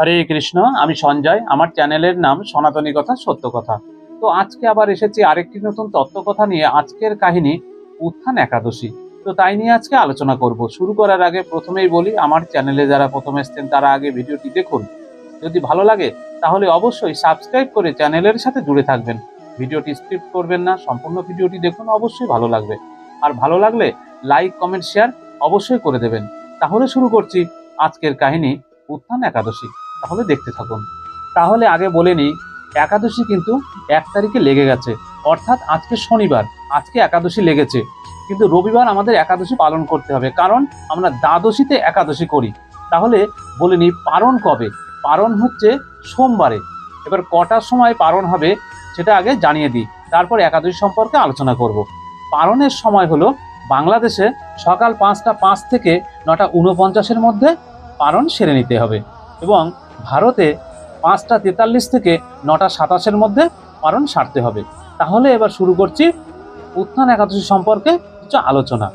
হরে কৃষ্ণ, আমি সঞ্জয়, আমার চ্যানেলের নাম সনাতনী কথা, সত্য কথা। তো আজকে আবার এসেছি আরেকটি নতুন তত্ত্ব কথা নিয়ে, আজকের কাহিনী উত্থান একাদশী। তো তাই নিয়ে আজকে আলোচনা করব। শুরু করার আগে প্রথমেই বলি, আমার চ্যানেলে যারা প্রথম এসছেন, তারা আগে ভিডিওটি দেখুন। যদি ভালো লাগে, তাহলে অবশ্যই সাবস্ক্রাইব করে চ্যানেলের সাথে জুড়ে থাকবেন। ভিডিওটি স্কিপ করবেন না, সম্পূর্ণ ভিডিওটি দেখুন, অবশ্যই ভালো লাগবে। আর ভালো লাগলে লাইক, কমেন্ট, শেয়ার অবশ্যই করে দেবেন। তাহলে শুরু করছি আজকের কাহিনী উত্থান একাদশী। তাহলে দেখতে থাকুন। তাহলে আগে বলে নিই, একাদশী কিন্তু এক তারিখে লেগে গেছে। অর্থাৎ আজকে শনিবার, আজকে একাদশী লেগেছে। কিন্তু রবিবার আমাদের একাদশী পালন করতে হবে, কারণ আমরা দ্বাদশীতে একাদশী করি। তাহলে বলে নিই, পারণ কবে? পারণ হচ্ছে সোমবারে। এবার কটার সময় পারণ হবে সেটা আগে জানিয়ে দিই। তারপর একাদশী সম্পর্কে আলোচনা করব। পারণের সময় হলো বাংলাদেশে সকাল পাঁচটা পাঁচ থেকে নটা উনপঞ্চাশের মধ্যে পারণ সেরে নিতে হবে। এবং ভারতে পাঁচটা তেতাল্লিশ থেকে নটা সাতাশের মধ্যে পারণ সারতে হবে। তাহলে এবার শুরু করছি উত্থান একাদশী সম্পর্কে কিছু আলোচনা।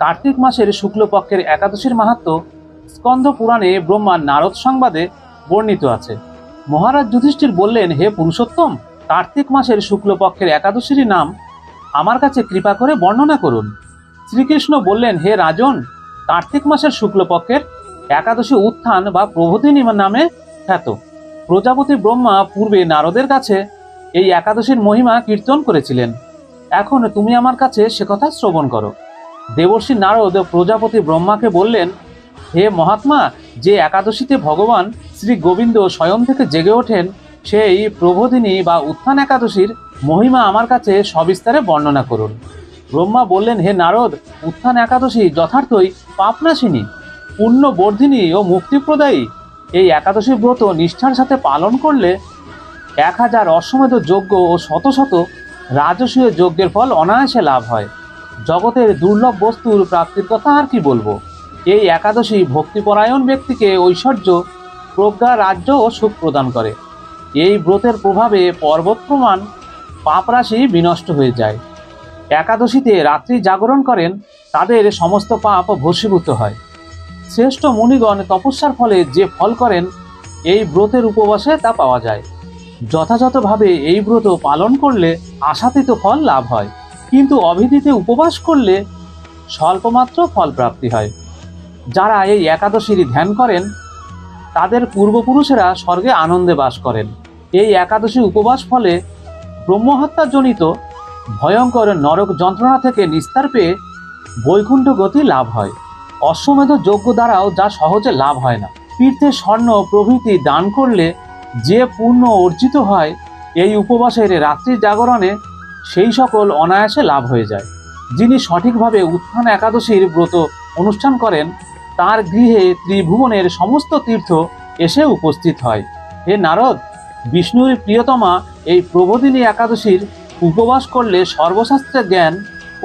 কার্তিক মাসের শুক্লপক্ষের একাদশীর মাহাত্ম স্কন্ধ পুরাণে ব্রহ্মা নারদ সংবাদে বর্ণিত আছে। মহারাজ যুধিষ্ঠির বললেন, হে পুরুষোত্তম, কার্তিক মাসের শুক্লপক্ষের একাদশীর নাম আমার কাছে কৃপা করে বর্ণনা করুন। শ্রীকৃষ্ণ বললেন, হে রাজন, কার্তিক মাসের শুক্লপক্ষের একাদশী উত্থান বা প্রভৃতি নামে খ্যাত। প্রজাপতি ব্রহ্মা পূর্বে নারদের কাছে এই একাদশীর মহিমা কীর্তন করেছিলেন। এখন তুমি আমার কাছে সে কথা শ্রবণ করো। দেবর্ষী নারদ প্রজাপতি ব্রহ্মাকে বললেন, হে মহাত্মা, যে একাদশীতে ভগবান শ্রী গোবিন্দ স্বয়ং থেকে জেগে ওঠেন, সেই প্রবোধিনী বা উত্থান একাদশীর মহিমা আমার কাছে সবিস্তারে বর্ণনা করুন। ব্রহ্মা বললেন, হে নারদ, উত্থান একাদশী যথার্থই পাপনাশিনী। পুণ্য বর্ধিনী ও মুক্তিপ্রদায়ী। এই একাদশী ব্রত নিষ্ঠার সাথে পালন করলে এক হাজার অশ্বমেধ যজ্ঞ ও শত শত রাজসীয় যজ্ঞের ফল অনায়াসে লাভ হয়। জগতের দুর্লভ বস্তুর প্রাপ্তির কথা আর কি বলব? এই একাদশী ভক্তিপরায়ণ ব্যক্তিকে ঐশ্বর্য, প্রজ্ঞা, রাজ্য ও সুখ প্রদান করে। এই ব্রতের প্রভাবে পর্বত প্রমাণ পাপরাশি বিনষ্ট হয়ে যায়। একাদশীতে রাত্রি জাগরণ করেন, তাদের সমস্ত পাপ ভস্মীভূত হয়। শ্রেষ্ঠ মুনিগণ তপস্যার ফলে যে ফল করেন, এই ব্রতের উপবাসে তা পাওয়া যায়। যথাযথভাবে এই ব্রত পালন করলে আশাতীত ফল লাভ হয়, কিন্তু অভিধিতে উপবাস করলে স্বল্পমাত্র ফল প্রাপ্তি হয়। যারা এই একাদশীর ধ্যান করেন, তাদের পূর্বপুরুষেরা স্বর্গে আনন্দে বাস করেন। এই একাদশী উপবাস ফলে ব্রহ্মহত্যাজনিত ভয়ঙ্কর নরক যন্ত্রণা থেকে নিস্তার পেয়ে বৈকুণ্ঠ গতি লাভ হয়। অশ্বমেধ যজ্ঞ দ্বারাও যা সহজে লাভ হয় না। তীর্থে স্বর্ণ প্রভৃতি দান করলে যে পূর্ণ অর্জিত হয়, এই উপবাসের রাত্রি জাগরণে সেই সকল অনায়াসে লাভ হয়ে যায়। যিনি সঠিকভাবে উত্থান একাদশীর ব্রত অনুষ্ঠান করেন, তার গৃহে ত্রিভুবনের সমস্ত তীর্থ এসে উপস্থিত হয়। হে নারদ, বিষ্ণুর প্রিয়তমা এই প্রবোধিনী একাদশীর উপবাস করলে সর্বশাস্ত্রের জ্ঞান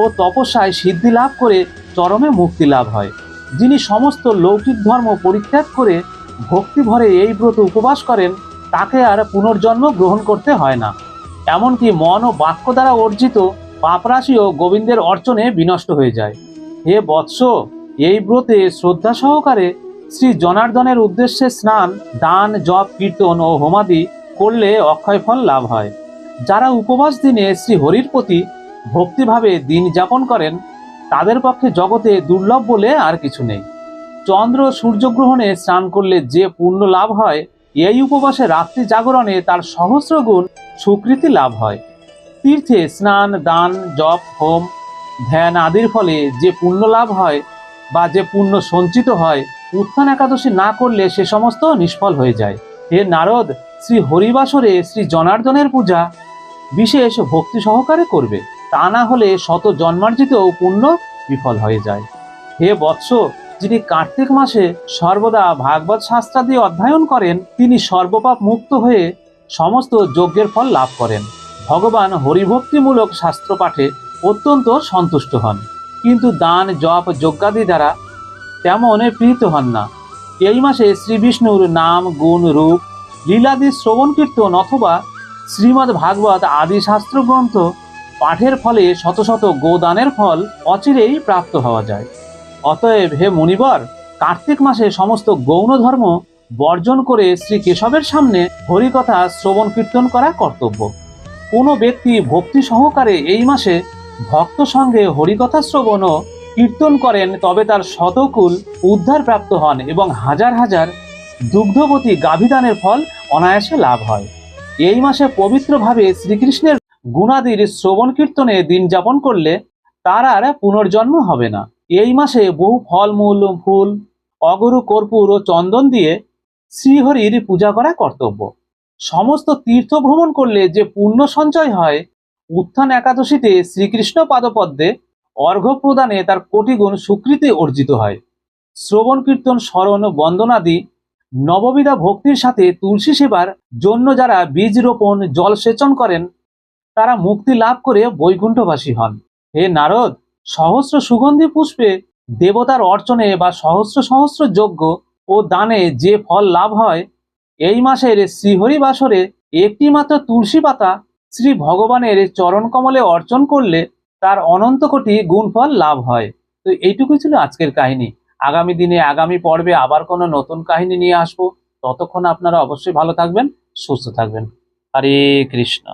ও তপস্যায় সিদ্ধি লাভ করে চরমে মুক্তি লাভ হয়। যিনি সমস্ত লৌকিক ধর্ম পরিত্যাগ করে ভক্তি ভরে এই ব্রত উপবাস করেন, তাকে আর পুনর্জন্ম গ্রহণ করতে হয় না। এমনকি মন ও বাক্য দ্বারা অর্জিত পাপরাশিও গোবিন্দের অর্চনে বিনষ্ট হয়ে যায়। হে বৎস, এই ব্রতে শ্রদ্ধা সহকারে শ্রী জনার্দনের উদ্দেশ্যে স্নান, দান, জপ, কীর্তন ও হোমাদি করলে অক্ষয় ফল লাভ হয়। যারা উপবাস দিনে শ্রী হরির প্রতি ভক্তিভাবে দিন যাপন করেন তাদের পক্ষে জগতে দুর্লভ বলে আর কিছু নেই। চন্দ্র সূর্যগ্রহণে স্নান করলে যে পুণ্য লাভ হয়, এই উপবাসে রাত্রি জাগরণে তার সহস্র গুণ সুকৃতি লাভ হয়। তীর্থে স্নান, দান, জপ, হোম, ধ্যান আদির ফলে যে পুণ্য লাভ হয় বা যে পুণ্য সঞ্চিত হয়, উত্থান একাদশী না করলে সে সমস্ত নিষ্ফল হয়ে যায়। হে নারদ, শ্রী হরিবাসরে শ্রী জনার্দনের পূজা বিশেষ ভক্তি সহকারে করবে। তা না হলে শত জন্মার্জিত পুণ্য বিফল হয়ে যায়। হে বৎস, যিনি কার্তিক মাসে সর্বদা ভাগবত শাস্ত্রাদি অধ্যয়ন করেন, তিনি সর্বপাপ মুক্ত হয়ে সমস্ত যজ্ঞের ফল লাভ করেন। ভগবান হরিভক্তিমূলক শাস্ত্র পাঠে অত্যন্ত সন্তুষ্ট হন। কিন্তু দান, জপ, যজ্ঞাদি দ্বারা তেমন প্রীত হন না। এই মাসে শ্রী বিষ্ণুর নাম, গুণ, রূপ, লীলাদি শ্রবণ কীর্তন অথবা শ্রীমদ্ ভাগবত আদি শাস্ত্র গ্রন্থ পাঠের ফলে শত শত গোদানের ফল অচিরেই প্রাপ্ত হওয়া যায়। অতএব হে মুনিবর, কার্তিক মাসে সমস্ত গৌণ ধর্ম বর্জন করে শ্রী কেশবের সামনে হরিকথা শ্রবণ কীর্তন করা কর্তব্য। কোনো ব্যক্তি ভক্তি সহকারে এই মাসে ভক্ত সঙ্গে হরিকথা শ্রবণ ও কীর্তন করেন, তবে তার শতকুল উদ্ধার প্রাপ্ত হন এবং হাজার হাজার দুগ্ধবতী গাভিদানের ফল অনায়াসে লাভ হয়। এই মাসে পবিত্রভাবে শ্রীকৃষ্ণের গুণাদির শ্রবণ কীর্তনে দিন যাপন করলে তার আর পুনর্জন্ম হবে না। এই মাসে বহু ফলমূল, ফুল, অগরু, কর্পূর ও চন্দন দিয়ে শ্রীহরির পূজা করা কর্তব্য। সমস্ত তীর্থ ভ্রমণ করলে যে পুণ্য সঞ্চয় হয়, উত্থান একাদশীতে শ্রীকৃষ্ণ পাদপদ্মে অর্ঘ্য প্রদানে তার কোটি গুণ স্বীকৃতি অর্জিত হয়। শ্রবণ, কীর্তন, স্মরণ, বন্দনাদি, নববিধা ভক্তির সাথে তুলসী সেবার জন্য যারা বীজ রোপণ জলসেচন করেন তারা মুক্তি লাভ করে বৈকুণ্ঠবাসী হন। হে নারদ, সহস্র সুগন্ধি পুষ্পে দেবতার অর্চনে বা সহস্র সহস্র যজ্ঞ ও দানে যে ফল লাভ হয়, এই মাসের শ্রীহরি বাসরে একটি মাত্র তুলসী পাতা শ্রী ভগবানের চরণ কমলে অর্চন করলে তার অনন্ত কোটি গুণফল লাভ হয়। তো এইটুকুই ছিল আজকের কাহিনী। আগামী দিনে, আগামী পর্বে আবার কোনো নতুন কাহিনী নিয়ে আসব। ততক্ষণ আপনারা অবশ্যই ভালো থাকবেন, সুস্থ থাকবেন। হরে কৃষ্ণ।